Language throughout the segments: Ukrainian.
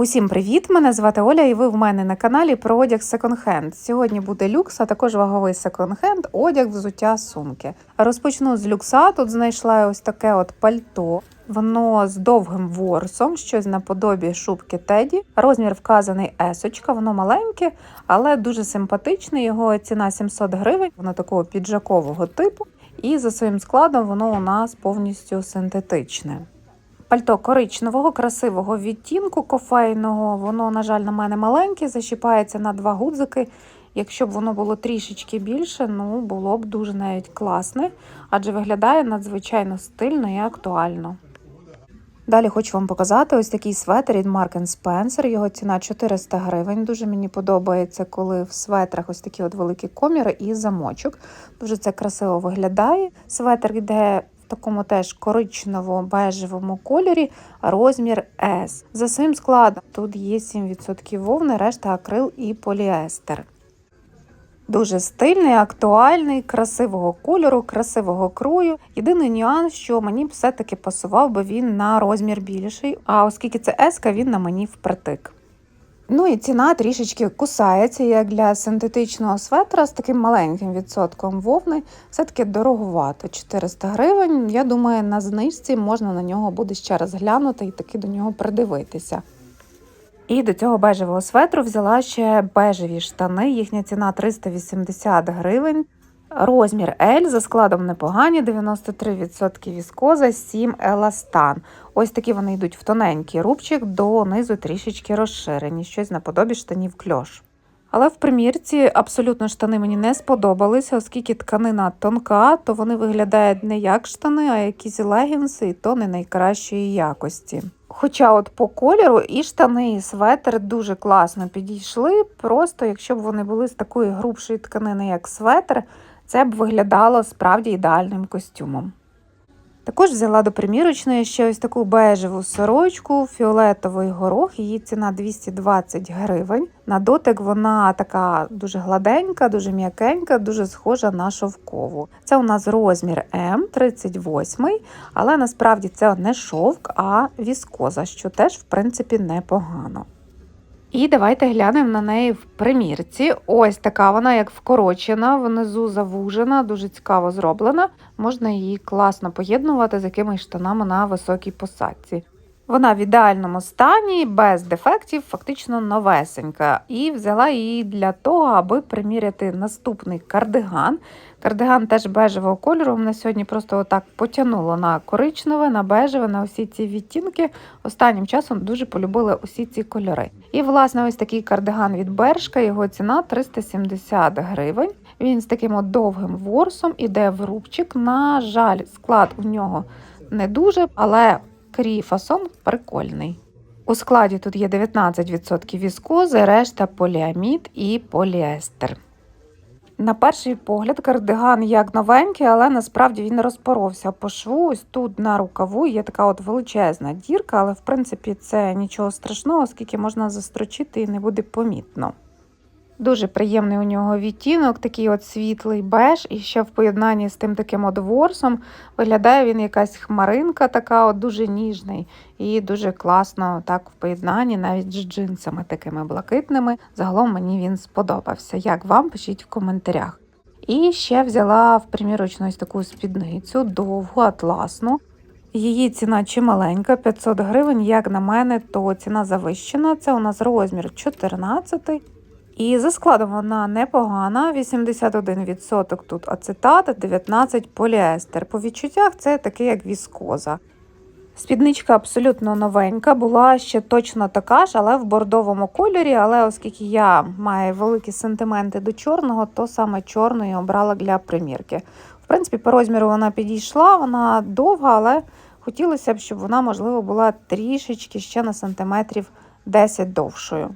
Усім привіт! Мене звати Оля, і ви в мене на каналі про одяг секонд-хенд. Сьогодні буде люкс, а також ваговий секонд-хенд, одяг, взуття, сумки. Розпочну з люкса. Тут знайшла ось таке от пальто. Воно з довгим ворсом, щось наподобі шубки Теді. Розмір вказаний есочка, воно маленьке, але дуже симпатичне. Його ціна 700 гривень, воно такого піджакового типу. І за своїм складом воно у нас повністю синтетичне. Пальто коричневого, красивого відтінку кофейного. Воно, на жаль, на мене маленьке, защіпається на два гудзики. Якщо б воно було трішечки більше, ну було б дуже навіть класне, адже виглядає надзвичайно стильно і актуально. Далі хочу вам показати ось такий светр від Mark Spencer. Його ціна 400 гривень. Дуже мені подобається, коли в светрах ось такі от великі коміри і замочок. Дуже це красиво виглядає. Светр йде такому теж коричнево-бежевому кольорі, розмір S. За своїм складом тут є 7% вовни, решта акрил і поліестер. Дуже стильний, актуальний, красивого кольору, красивого крою. Єдиний нюанс, що мені б все-таки пасував би він на розмір більший, а оскільки це еска, він на мені впритик. Ну і ціна трішечки кусається, як для синтетичного светра з таким маленьким відсотком вовни. Все-таки дороговато. 400 гривень. Я думаю, на знижці можна на нього буде ще раз глянути і таки до нього придивитися. І до цього бежевого светру взяла ще бежеві штани. Їхня ціна 380 гривень. Розмір L за складом непогані, 93% віскоза, 7 еластан. Ось такі вони йдуть в тоненький рубчик, до низу трішечки розширені, щось наподобі штанів кльош. Але в примірці абсолютно штани мені не сподобалися, оскільки тканина тонка, то вони виглядають не як штани, а якісь легінси, і то не найкращої якості. Хоча от по кольору і штани, і светр дуже класно підійшли. Просто якщо б вони були з такої грубшої тканини, як светр, це б виглядало справді ідеальним костюмом. Також взяла до примірочної ще ось таку бежеву сорочку, фіолетовий горох, її ціна 220 гривень. На дотик вона така дуже гладенька, дуже м'якенька, дуже схожа на шовкову. Це у нас розмір М 38, але насправді це не шовк, а віскоза, що теж в принципі непогано. І давайте глянемо на неї в примірці. Ось така вона, як вкорочена, внизу завужена, дуже цікаво зроблена. Можна її класно поєднувати з якимись штанами на високій посадці. Вона в ідеальному стані, без дефектів, фактично новесенька. І взяла її для того, аби приміряти наступний кардиган. Кардиган теж бежевого кольору. Мене сьогодні просто отак потягнуло на коричневе, на бежеве, на усі ці відтінки. Останнім часом дуже полюбили усі ці кольори. І, власне, ось такий кардиган від Бершка, його ціна 370 гривень. Він з таким от довгим ворсом іде в рубчик. На жаль, склад у нього не дуже, але крій фасон прикольний. У складі тут є 19% віскози, решта поліамід і поліестер. На перший погляд, кардиган як новенький, але насправді він розпоровся по шву. Ось тут на рукаву є така от величезна дірка, але в принципі це нічого страшного, оскільки можна застрочити і не буде помітно. Дуже приємний у нього відтінок, такий от світлий беж, і ще в поєднанні з тим таким от ворсом виглядає він якась хмаринка, така от дуже ніжний і дуже класно так в поєднанні, навіть з джинсами такими блакитними. Загалом мені він сподобався. Як вам пишіть в коментарях. І ще взяла в примірочну ось таку спідницю, довгу, атласну. Її ціна чималенька, 500 гривень. Як на мене, то ціна завищена. Це у нас розмір 14. І за складом вона непогана, 81% тут ацетат, 19% поліестер. По відчуттях це таке, як віскоза. Спідничка абсолютно новенька, була ще точно така ж, але в бордовому кольорі. Але оскільки я маю великі сентименти до чорного, то саме чорної обрала для примірки. В принципі, по розміру вона підійшла, вона довга, але хотілося б, щоб вона, можливо, була трішечки ще на сантиметрів 10 довшою.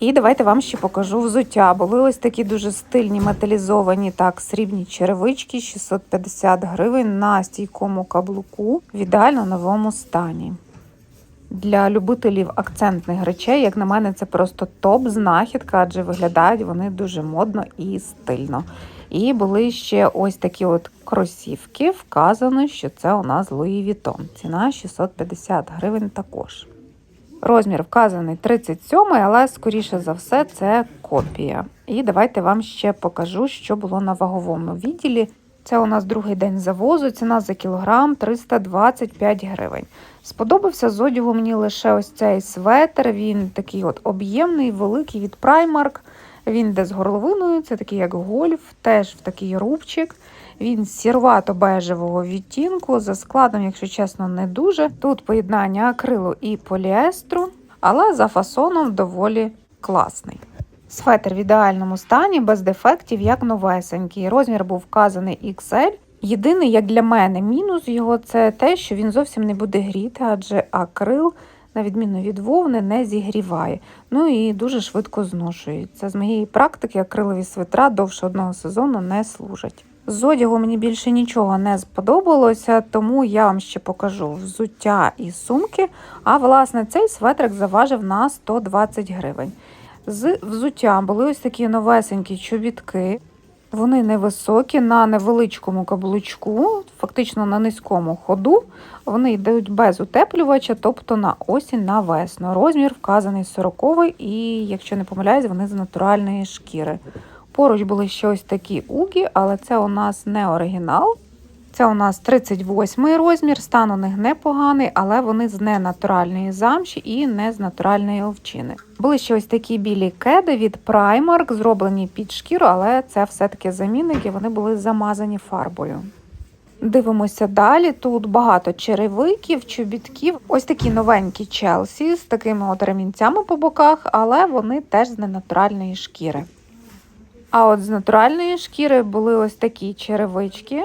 І давайте вам ще покажу взуття. Були ось такі дуже стильні металізовані так, срібні черевички, 650 гривень на стійкому каблуку в ідеально новому стані. Для любителів акцентних речей, як на мене, це просто топ-знахідка, адже виглядають вони дуже модно і стильно. І були ще ось такі от кросівки. Вказано, що це у нас Louis Vuitton. Ціна 650 гривень також. Розмір вказаний 37, але скоріше за все це копія. І давайте вам ще покажу, що було на ваговому відділі. Це у нас другий день завозу. Ціна за кілограм 325 гривень. Сподобався з одягу мені лише ось цей светр. Він такий от об'ємний, великий від Primark. Він йде з горловиною, це такий як гольф, теж в такий рубчик. Він сірвато-бежевого відтінку, за складом, якщо чесно, не дуже. Тут поєднання акрилу і поліестру, але за фасоном доволі класний. Светр в ідеальному стані, без дефектів, як новесенький. Розмір був вказаний XL. Єдиний, як для мене, мінус його це те, що він зовсім не буде гріти, адже акрил, на відміну від вовни, не зігріває. Ну і дуже швидко зношується. З моєї практики акрилові светра довше одного сезону не служать. З одягу мені більше нічого не сподобалося, тому я вам ще покажу взуття і сумки. А власне цей светрик заважив на 120 гривень. З взуття були ось такі новесенькі чобітки. Вони невисокі, на невеличкому каблучку, фактично на низькому ходу. Вони йдуть без утеплювача, тобто на осінь на весну. Розмір вказаний 40 і, якщо не помиляюсь, вони з натуральної шкіри. Поруч були ще ось такі угі, але це у нас не оригінал. Це у нас 38 розмір, стан у них непоганий, але вони з ненатуральної замші і не з натуральної овчини. Були ще ось такі білі кеди від Primark, зроблені під шкіру, але це все-таки замінники, вони були замазані фарбою. Дивимося далі. Тут багато черевиків, чобітків. Ось такі новенькі Челсі з такими от ремінцями по боках, але вони теж з ненатуральної шкіри. А от з натуральної шкіри були ось такі черевички.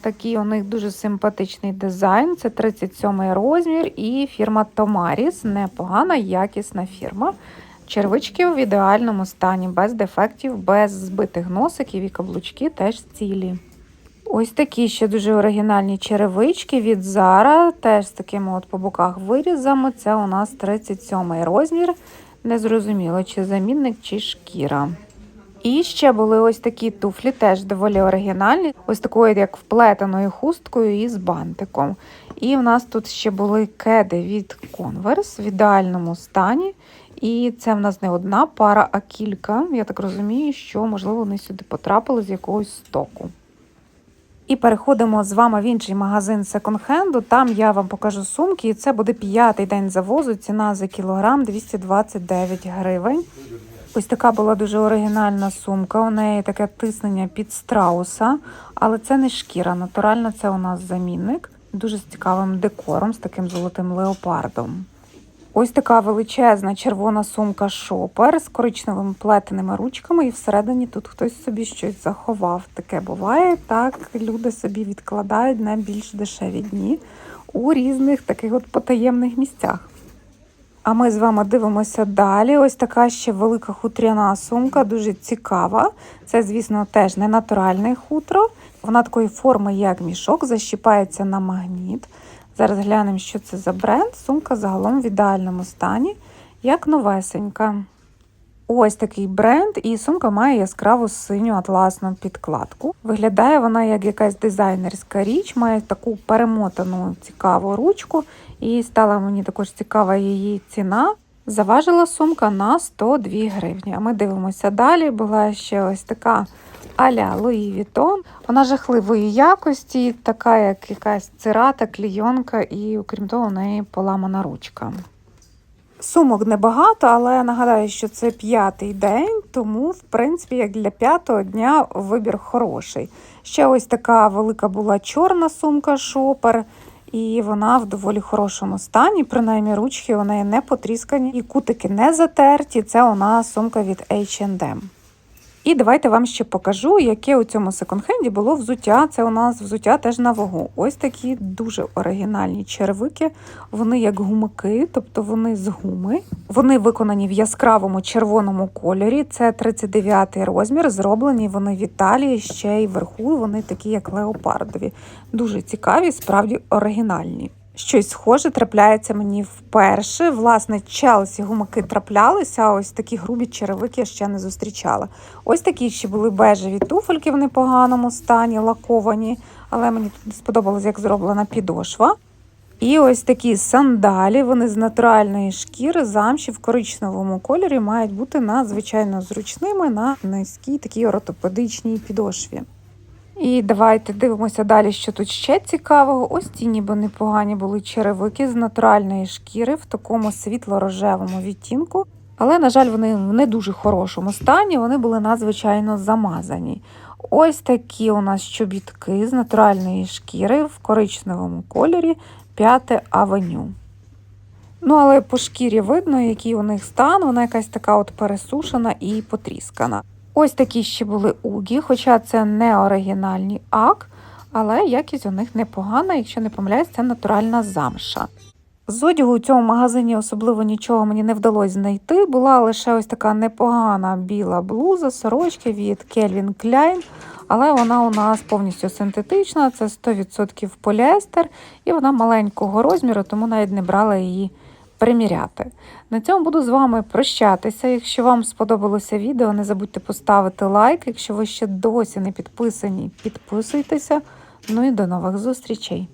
Такий у них дуже симпатичний дизайн. Це 37 розмір і фірма Tomaris. Непогана, якісна фірма. Червички в ідеальному стані, без дефектів, без збитих носиків і каблучки теж цілі. Ось такі ще дуже оригінальні черевички від Zara, теж з такими от по боках вирізами. Це у нас 37 розмір. Незрозуміло, чи замінник, чи шкіра. І ще були ось такі туфлі, теж доволі оригінальні, ось такою, як вплетеною хусткою і з бантиком. І в нас тут ще були кеди від Converse в ідеальному стані. І це в нас не одна пара, а кілька. Я так розумію, що, можливо, вони сюди потрапили з якогось стоку. І переходимо з вами в інший магазин секонд-хенду. Там я вам покажу сумки, і це буде п'ятий день завозу. Ціна за кілограм 229 гривень. Ось така була дуже оригінальна сумка. У неї таке тиснення під страуса, але це не шкіра. Натурально це у нас замінник. Дуже з цікавим декором, з таким золотим леопардом. Ось така величезна червона сумка шопер з коричневими плетеними ручками, і всередині тут хтось собі щось заховав. Таке буває. Так люди собі відкладають на більш дешеві дні у різних таких от потаємних місцях. А ми з вами дивимося далі. Ось така ще велика хутряна сумка, дуже цікава. Це, звісно, теж не натуральне хутро. Вона такої форми, як мішок, защіпається на магніт. Зараз глянемо, що це за бренд. Сумка загалом в ідеальному стані, як новесенька. Ось такий бренд, і сумка має яскраву синю атласну підкладку. Виглядає вона як якась дизайнерська річ, має таку перемотану цікаву ручку, і стала мені також цікава її ціна. Заважила сумка на 102 гривні. А ми дивимося далі. Була ще ось така аля Луї Вітон. Вона жахливої якості, така як якась цирата, клійонка, і, окрім того, у неї поламана ручка. Сумок небагато, але я нагадаю, що це п'ятий день, тому, в принципі, як для п'ятого дня вибір хороший. Ще ось така велика була чорна сумка шопер, і вона в доволі хорошому стані. Принаймні ручки у неї не потріскані і кутики не затерті. Це у нас сумка від H&M. І давайте вам ще покажу, яке у цьому секонд-хенді було взуття. Це у нас взуття теж на вагу. Ось такі дуже оригінальні черевики. Вони як гумаки, тобто вони з гуми. Вони виконані в яскравому червоному кольорі. Це 39-й розмір. Зроблені вони в Італії ще й вверху. Вони такі, як леопардові. Дуже цікаві, справді оригінальні. Щось схоже трапляється мені вперше. Власне, Челсі гумаки траплялися, а ось такі грубі черевики я ще не зустрічала. Ось такі ще були бежеві туфельки в непоганому стані, лаковані, але мені тут сподобалось, як зроблена підошва. І ось такі сандалі, вони з натуральної шкіри, замші в коричневому кольорі мають бути надзвичайно зручними на низькій такій ортопедичній підошві. І давайте дивимося далі, що тут ще цікавого. Ось ці ніби непогані були черевики з натуральної шкіри в такому світло-рожевому відтінку. Але, на жаль, вони в не дуже хорошому стані, вони були надзвичайно замазані. Ось такі у нас чобітки з натуральної шкіри в коричневому кольорі 5 авеню. Ну, але по шкірі видно, який у них стан, вона якась така от пересушена і потріскана. Ось такі ще були угі, хоча це не оригінальні ак, але якість у них непогана, якщо не помиляюсь, це натуральна замша. З одягу у цьому магазині особливо нічого мені не вдалося знайти. Була лише ось така непогана біла блуза, сорочка від Calvin Klein, але вона у нас повністю синтетична, це 100% поліестер, і вона маленького розміру, тому навіть не брала її приміряти. На цьому буду з вами прощатися. Якщо вам сподобалося відео, не забудьте поставити лайк. Якщо ви ще досі не підписані, підписуйтеся. Ну і до нових зустрічей!